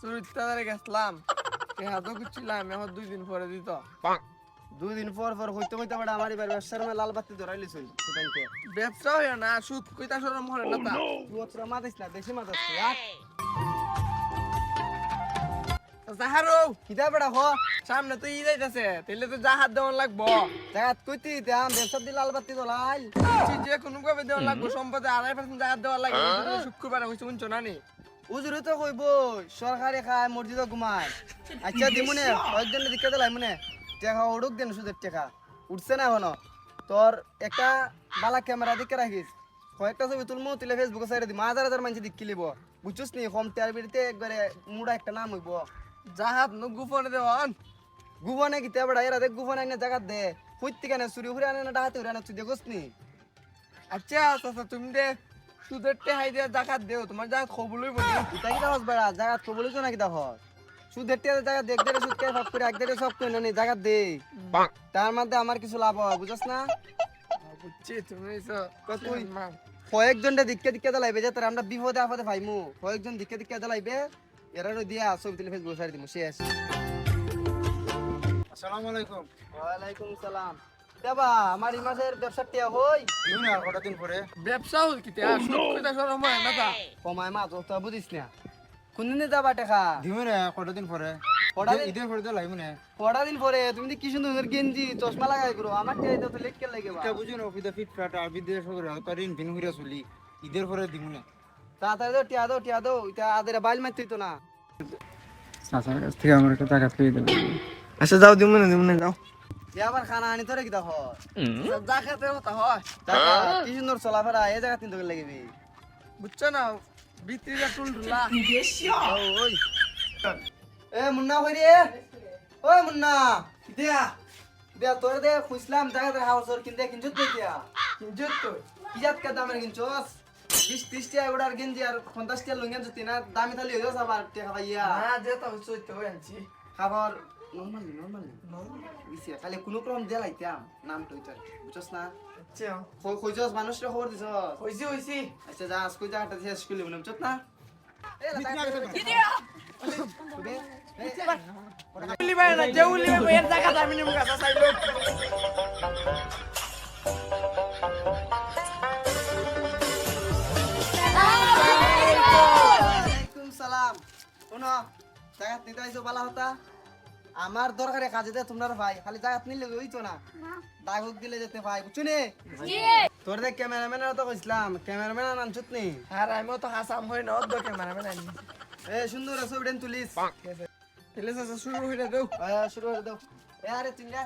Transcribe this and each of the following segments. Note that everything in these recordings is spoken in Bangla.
চুরিত্তাদারে গেছিলাম। হাতও কুচ্ছিলাম এখন দুই দিন পরে দিত। দুই দিন পর পর হইতে হইতে পারে আমার এবার ব্যবসার মধ্যে লাল বাতি ধরাই ব্যবসা হইয়া না সুদ কইতা সরম হরে না তা। তুই অতটা মাতিস না বেশি মাতাস তুই আট বেড়া হ? সামনে তো ঈদ আইতাছে তাইলে তো জাহাজ দেওয়ান লাগবো। জাগাত কইতি তেম ব্যবসার দি লাল বাতি জ্বলাই যে কোনো ভাবে দেওয়ান লাগবো সম্পদে আড়াই পার্সেন্ট জাহাজ দেওয়ার লাগবে শুক্রবার হয়েছে শুনছো না নি উজুরে তো কইব সরকারি খায় মসজিদে ঘুমায় আচ্ছা দিমুনে কয়েকজন দিকে দিলাই মনে? টাকা উড়ুক দেন সুদের টাকা। উঠছে না এখনও তোর একটা বালা ক্যামেরা দিকে রাখিস কয়েকটা ছবি তুলমু, তুলে ফেসবুকে সাইডে দিম। হাজার হাজার মানুষ দিক লিব। বুঝছিস নি? টিয়ার বিড়িতে একবারে মুড়া একটা নাম হইব। জাহাজ নো গুফনে দেওয়ান গুবনে কিতে বেড়া এরা দেখ গুবনে আইনে জায়গা দে। কইতে কেন চুরি ফুরে আনে না, ডাহাতে উড়ে আনে তুই দেখোস নি? আচ্ছা চাচা তুমি দে। সুদের টেহাই দিয়ে জাকাত দেও তোমার খবলই বলি। হস বেড়া? না হস সুদের দেখ দে সুদ কে সব করে এক দেড়ে সব করে নি জায়গা দে। তার মধ্যে আমার কিছু লাভ হয় বুঝছ না? বুঝছি তুমি তো তুই। কয়েকজনটা দিকে দিকে দিলাইবে যাতে আমরা বিপদে আপদে পাইমু কয়েকজন দিকে দিকে দিলাইবে এরারও দিয়া ছবি তুলে ফেসবুক সারি দিমু শেষ। আসসালামু আলাইকুম। ওয়ালাইকুম সালাম। দেবা আমার এই মাসের ব্যবসা টিয়া হই। দিন আর কটা দিন পরে? ব্যবসা হল কি তা? সুদ কইতা সরম না তা। কমায় মা তো বুঝিস না। কোনদিন যাবা টেকা? দিমু না কটা দিন পরে? কটা দিন? ঈদের পরে তো লাগবে না। কটা দিন পরে? তুমি তো কি সুন্দর গেঞ্জি চশমা লাগাই করো আমার টিয়া তো লেটকে লাগে বা বুঝো না অফিসে ফিট ফাট আর বিদেশ করে তো ঋণ ভিন হইরা চলি। ঈদের পরে দিমু না। তাড়াতাড়ি দাও টিয়া দাও টিয়া দাও এটা আদের বাইল মারতে তো না। চাচার কাছ থেকে আমার একটা টাকা পেয়ে দেবে আচ্ছা যাও দিমু না দিমু না যাও। আবার খানা আনি তোরে কি দেখো? জাকাতে হতা হয়। কি সুন্দর চলাফেরা এই জায়গা তিন তোকে লাগবে। বুঝছ না? বিত্রিরা টুল টুলা ওই। এ মুন্না কই রে। ওই মুন্না। দিয়া। দিয়া তোর দে খুঁজলাম জায়গা দেখা হাউসর কিনতে কিনছত দে দিয়া? তো কি জাত কা দামের কিনছস? বিশ ত্রিশ টিয়া এবার গেঞ্জি আর পঞ্চাশ টিয়া লুঙ্গেন জুতি না? দামি তালি হয়ে যাস আবার টিয়া খাবাইয়া। না যেটা হইছে হইতে হই আনছি। খাবার নর্মালি নর্মালি দিছি খালি কোনো ক্রম দিয়া লাইতাম নাম তো এটা বুঝছস না? আচ্ছা। কই কইছস মানুষরে খবর দিছস? হইছে হইছে। আচ্ছা যা আজকে জায়গাটা শেষ করলি মনে বুঝছত না? উলি ভাই না যে উলি ভাই এর জায়গা আমি নিমু গাছা চাইলো সালাম। শোনো জায়গা নিতে আইছো বালা হতা আমার দরকারে কাজে দে তোমরা ভাই। খালি জায়গা নিলে হইতো না। দাগ হোক দিলে যেতে ভাই বুঝছ নে? তোর দেখ ক্যামেরাম্যান তো কইছিলাম ক্যামেরাম্যান আনছত নি। আর আমিও তো হাসাম হই না অদ্দ ক্যামেরাম্যান আনি এ সুন্দর আছে ওডেন তুলিস। তুলিস আছে শুরু না দাও। আয় শুরু হই দাও। এ আরে তুই যা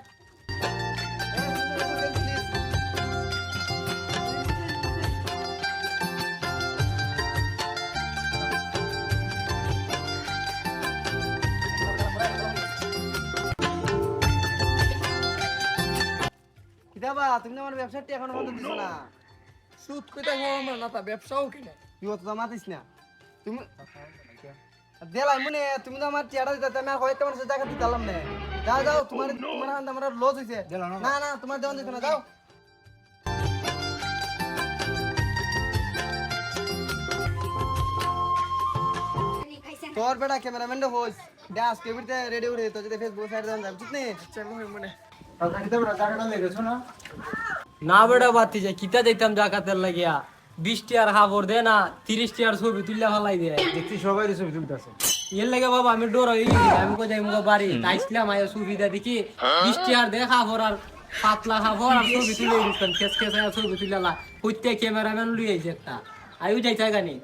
কিতাবা তুমি আমার ব্যবসাটি এখনও বন্ধ দিছো না। সুদ কইতা সরম হয় না তা ব্যবসাও কিনে তুই অত জমাতিস না। তুমি দেলাই মনে তুমি তো আমার চেয়ারা দিতে আমি আর কয়েকটা মানুষের জায়গা দিতে পারলাম না। যাও যাও তোমার তোমার হাতে আমার লস হয়েছে না। না। তোমার দেওয়ান দিতে না যাও। তোর বেটা ক্যামেরাম্যান হইস। ডাস কেবিতে রেডি উড়ে তো যদি ফেসবুক সাইড দেওয়ান যাবে ঠিক নেই আচ্ছা মনে মনে। না বেটা বাতি যায় কিতা দেখতাম জাকাতের লাগিয়া? বিশ টিয়ার খাবার দে না তিরিশ টিয়ার ছবি তুললে ভালাই দে। দেখছি সবাই ছবি তুলতেছে। এর লাগে বাবা আমি ডর হয়ে গেছি আমি কোথায় মুখ বাড়ি? আইসলাম আয় সুবিধা দেখি বিশ টিয়ার দে খাবার আর পাতলা খাবার আর ছবি তুলে দিতাম খেস খেস ছবি তুলে লা। ক্যামেরাম্যান লুই আইছে একটা। আয়ু যাই জায়গা নেই